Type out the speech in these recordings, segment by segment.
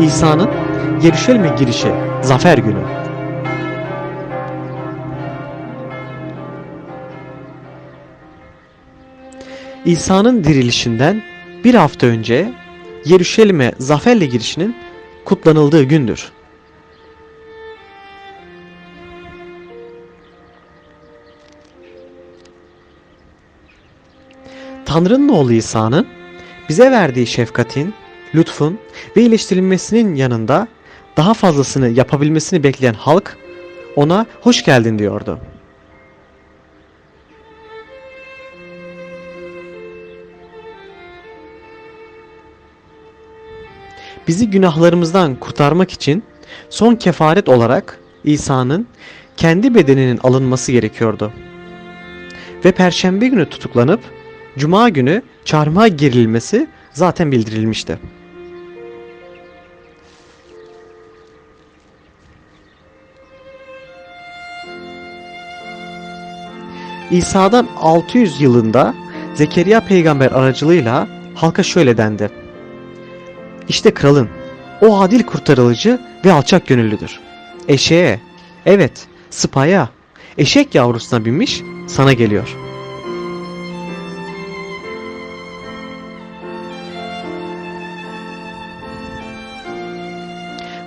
İsa'nın Yeruşalim'e girişi, zafer günü. İsa'nın dirilişinden bir hafta önce Yeruşalim'e zaferle girişinin kutlanıldığı gündür. Tanrı'nın oğlu İsa'nın bize verdiği şefkatin, lütfun ve iyileştirilmesinin yanında daha fazlasını yapabilmesini bekleyen halk ona hoş geldin diyordu. Bizi günahlarımızdan kurtarmak için son kefaret olarak İsa'nın kendi bedeninin alınması gerekiyordu. Ve perşembe günü tutuklanıp cuma günü çarmıha gerilmesi zaten bildirilmişti. İsa'dan 600 yılında Zekeriya peygamber aracılığıyla halka şöyle dendi. İşte kralın, o adil kurtarılıcı ve alçak gönüllüdür. Eşeğe, evet, sıpaya, eşek yavrusuna binmiş sana geliyor.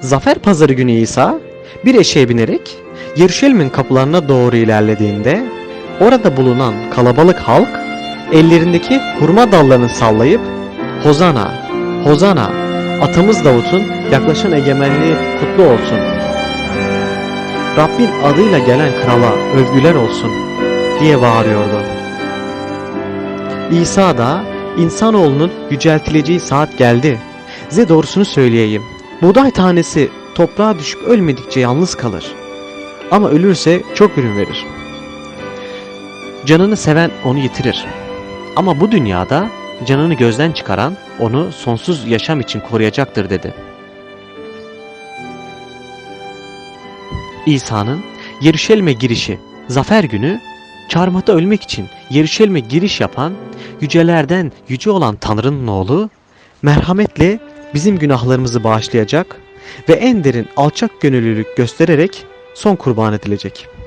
Zafer pazarı günü İsa bir eşeğe binerek Yeruşalim'in kapılarına doğru ilerlediğinde orada bulunan kalabalık halk ellerindeki hurma dallarını sallayıp Hozana, Hozana, atamız Davut'un yaklaşan egemenliği kutlu olsun. Rabbin adıyla gelen krala övgüler olsun diye bağırıyordu. İsa da insanoğlunun yüceltileceği saat geldi. Size doğrusunu söyleyeyim. Buğday tanesi toprağa düşüp ölmedikçe yalnız kalır. Ama ölürse çok ürün verir. Canını seven onu yitirir. Ama bu dünyada canını gözden çıkaran onu sonsuz yaşam için koruyacaktır dedi. İsa'nın Yeruşalim'e girişi, zafer günü, çarmıhta ölmek için Yeruşalim'e giriş yapan, yücelerden yüce olan Tanrı'nın oğlu, merhametle bizim günahlarımızı bağışlayacak ve en derin alçak gönüllülük göstererek son kurban edilecek.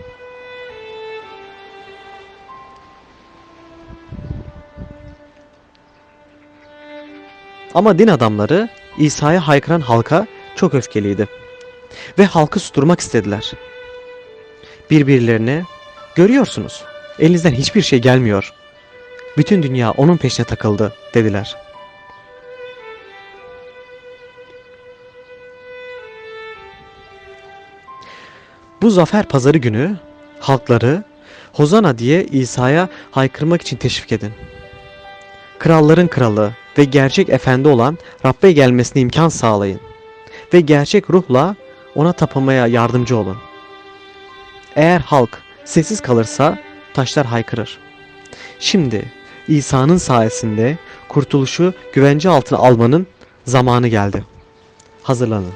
Ama din adamları İsa'ya haykıran halka çok öfkeliydi. Ve halkı susturmak istediler. Birbirlerine görüyorsunuz elinizden hiçbir şey gelmiyor. Bütün dünya onun peşine takıldı dediler. Bu zafer pazarı günü halkları Hozana diye İsa'ya haykırmak için teşvik edin. Kralların kralı ve gerçek efendi olan Rabbe gelmesine imkan sağlayın. Ve gerçek ruhla ona tapınmaya yardımcı olun. Eğer halk sessiz kalırsa taşlar haykırır. Şimdi İsa'nın sayesinde kurtuluşu güvence altına almanın zamanı geldi. Hazırlanın.